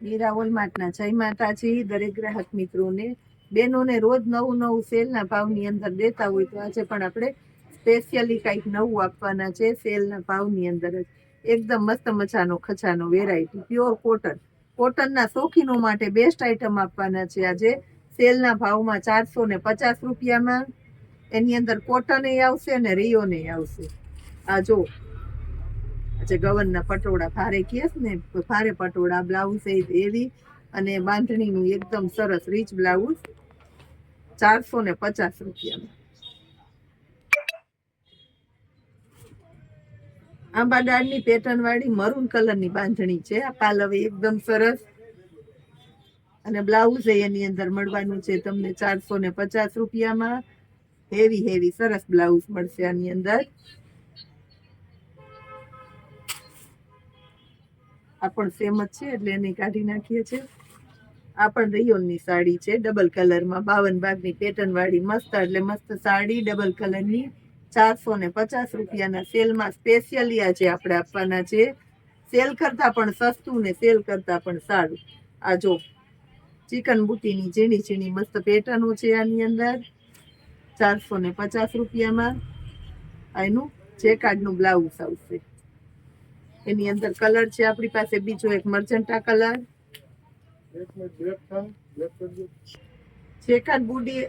મીરા હોલમાર્ટના જય માતાજી, દરેક ગ્રાહક મિત્રોને. બેનોને રોજ નવું નવું સેલના ભાવની અંદર દેતા હોય તો આજે પણ આપણે સ્પેશિયલી કંઈક નવું આપવાના છે સેલના ભાવની અંદર જ. એકદમ મસ્ત મજાનો ખજાનો વેરાયટી પ્યોર કોટન કોટનના શોખીનો માટે બેસ્ટ આઇટમ આપવાના છે આજે. સેલના ભાવમાં ચારસો ને પચાસ રૂપિયામાં. એની અંદર કોટન આવશે અને રિયોને આવશે. આ જો આજે ગવનના પટોળા ભારે કેસ ને ભારે પટોળા, બ્લાઉઝ એવી અને બાંધણીનું એકદમ સરસ રીચ બ્લાઉઝ ચારસો ને પચાસ રૂપિયામાં. આંબા ડાળની પેટર્ન વાળી મરૂન કલરની બાંધણી છે. આ પાલવ એકદમ સરસ. અને બ્લાઉઝ એની અંદર મળવાનું છે તમને ચારસો ને પચાસ રૂપિયામાં. હેવી હેવી સરસ બ્લાઉઝ મળશે આની અંદર. આ પણ સેમ જ છે, એટલે એને કાઢી નાખીએ છીએ. આ પણ રયોનની સાડી છે ડબલ કલરમાં બાવન ભાગની પેટર્ન વાળી મસ્ત, એટલે મસ્ત સાડી ડબલ કલરની ચારસો ને પચાસ રૂપિયાના સેલમાં સ્પેશિયલી આજે આપણે આપવાના છે. સેલ કરતાં પણ સસ્તું ને સેલ કરતાં પણ સારું. આ જો ચિકન બુટીની ઝીણી ઝીણી મસ્ત પેટર્નો છે આની અંદર. ચારસો ને પચાસ રૂપિયામાં. એનું જે કાર્ડનું બ્લાઉઝ આવશે. એની અંદર કલર છે, આપણી પાસે બીજો એક મર્જન્ટા કલર. જેકાર્ડ બુડી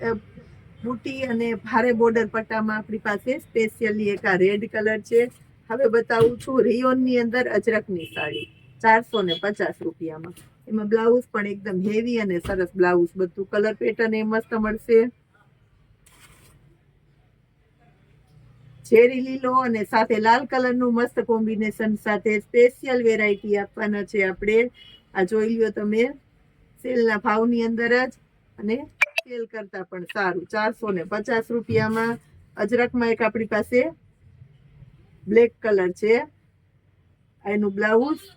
બુટી અને ભારે બોર્ડર પટ્ટામાં આપણી પાસે સ્પેશિયલી એક આ રેડ કલર છે. હવે બતાવું છું, રિયોનની અંદર અજરકની સાડી, ચારસો ને પચાસ રૂપિયામાં. એમાં બ્લાઉઝ પણ એકદમ હેવી અને સરસ બ્લાઉઝ બધું કલર પેટર્ન એ મસ્ત મળશે. ઝેરી લીલો અને સાથે લાલ કલરનું મસ્ત કોમ્બિનેશન સાથે સ્પેશિયલ વેરાયટી આપવાના છે આપણે. આ જોઈ લ્યો તમે. સેલના ભાવની અંદર જ અને સેલ કરતા પણ સારું. ચારસો ને પચાસ રૂપિયામાં અજરકમાં એક આપણી પાસે બ્લેક કલર છે. એનું બ્લાઉઝ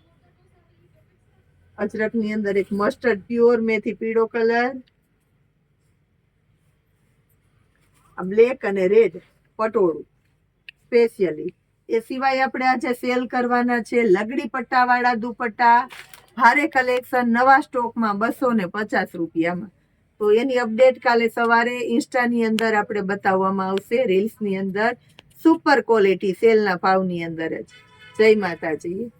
અજરકની અંદર એક મસ્ટર્ડ પ્યોર મેથી પીળો કલર આ બ્લેક અને રેડ પટોળું. સ્પેશિયલી એ સિવાય આપણે આજે સેલ કરવાના છે લગડી પટ્ટાવાળા દુપટ્ટા. ભારે કલેક્શન નવા સ્ટોકમાં બસો ને પચાસ રૂપિયામાં. તો એની અપડેટ કાલે સવારે ઇન્સ્ટાની અંદર આપણે બતાવવામાં આવશે રીલ્સની અંદર. સુપર ક્વોલિટી સેલના ભાવની અંદર જ. જય માતાજી.